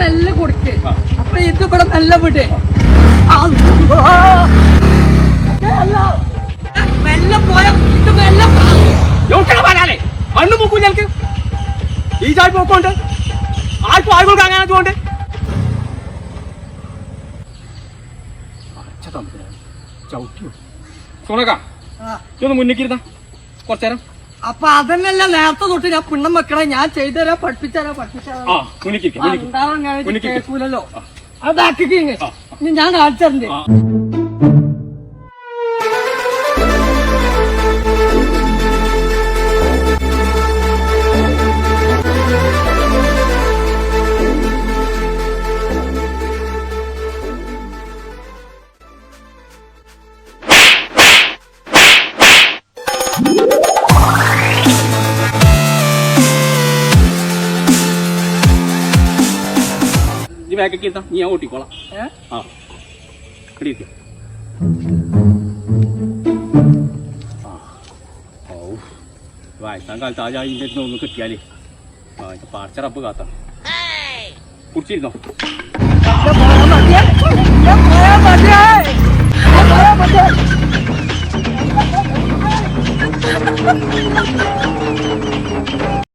മെല്ലെ കൊടുക്ക്. അപ്പൊ ഇത് ഇവിടെ മെല്ലെ വിട് ഈ ചവിട്ടിയോ? സോണക്കാ. ഇതൊന്ന് മുന്നിലേക്ക് ഇരുന്നാ കുറച്ചേരം അപ്പൊ അതന്നെയല്ല നേരത്തെ തൊട്ട് ഞാൻ പിണ്ണം വെക്കണേ. ഞാൻ ചെയ്തുതരാ മുന്നിക്ക് ഇരിക്ക്. കേൾക്കൂലല്ലോ അതാക്കി ഇനി. ഞാൻ കാണിച്ചറിഞ്ഞേ ബാക്കി ഇരുത്താം നീ ഞാൻ ഓട്ടിക്കോളാം. ആ. ഇവിടെ ഇരിക്കാം. വയസ്സാം കാലത്ത് ആ ജാതിന്റെ അടുത്ത് ഒന്ന് കിട്ടിയാലേ. ആ എന്റെ പാർച്ച റബ്ബ് കാത്താണ് കുടിച്ചിരുന്നോ? Ha ha ha!